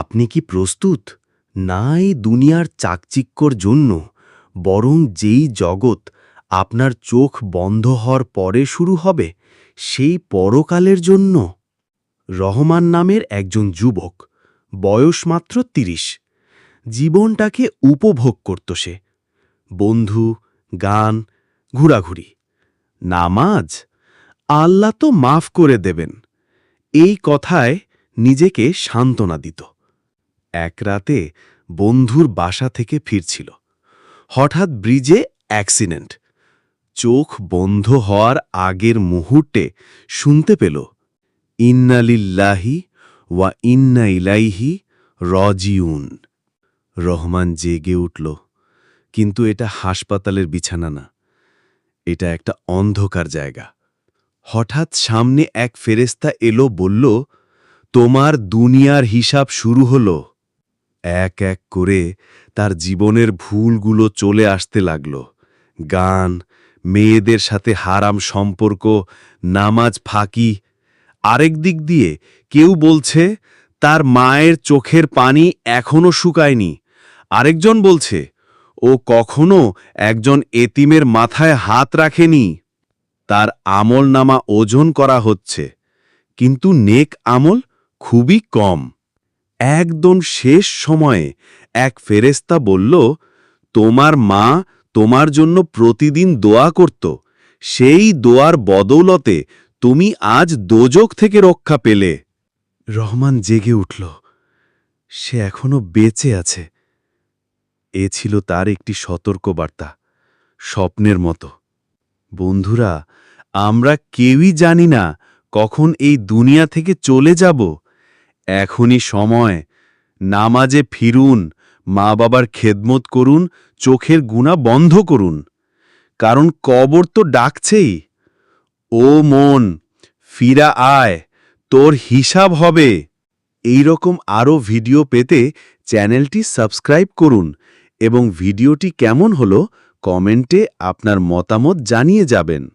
আপনি কি প্রস্তুত? না এই দুনিয়ার চাকচিক্যর জন্য, বরং যেই জগৎ আপনার চোখ বন্ধ হওয়ার পরে শুরু হবে, সেই পরকালের জন্য। রহমান নামের একজন যুবক, বয়স মাত্র তিরিশ। জীবনটাকে উপভোগ করত সে। বন্ধু, গান, ঘোরাঘুরি। নামাজ? আল্লাহ তো মাফ করে দেবেন। এই কথায় নিজেকে সান্ত্বনা দিত। এক রাতে বন্ধুর বাসা থেকে ফিরছিল। হঠাৎ ব্রিজে অ্যাক্সিডেন্ট। চোখ বন্ধ হওয়ার আগের মুহূর্তে শুনতে পেল ইন্নালিল্লাহি ওয়া ইন্না ইলাইহি রজিউন। রহমান জেগে উঠল, কিন্তু এটা হাসপাতালের বিছানা না। এটা একটা অন্ধকার জায়গা। হঠাৎ সামনে এক ফেরেস্তা এলো, বলল, তোমার দুনিয়ার হিসাব শুরু হলো। এক এক করে তার জীবনের ভুলগুলো চলে আসতে লাগল। গান, মেয়েদের সাথে হারাম সম্পর্ক, নামাজ ফাঁকি, আরেক দিক দিয়ে কেউ বলছে, তার মায়ের চোখের পানি এখনও শুকায়নি। আরেকজন বলছে, ও কখনো একজন এতিমের মাথায় হাত রাখেনি। তার আমল নামা ওজন করা হচ্ছে। কিন্তু নেক আমল খুবই কম। একদম শেষ সময়ে এক ফেরেস্তা বলল, তোমার মা তোমার জন্য প্রতিদিন দোয়া করত। সেই দোয়ার বদৌলতে তুমি আজ দোজক থেকে রক্ষা পেলে। রহমান জেগে উঠল। সে এখনও বেঁচে আছে। এ ছিল তার একটি সতর্কবার্তা, স্বপ্নের মতো। বন্ধুরা, আমরা কেউই জানি না কখন এই দুনিয়া থেকে চলে যাব। এখনই সময়। নামাজে ফিরুন মা বাবার খেদমত করুন, চোখের গুণা বন্ধ করুন। কারণ কবর তো ডাকছেই। ও মন, ফিরা আয়, তোর হিসাব হবে। এই রকম আরও ভিডিও পেতে চ্যানেলটি সাবস্ক্রাইব করুন এবং ভিডিওটি কেমন হলো কমেন্টে আপনার মতামত জানিয়ে যাবেন।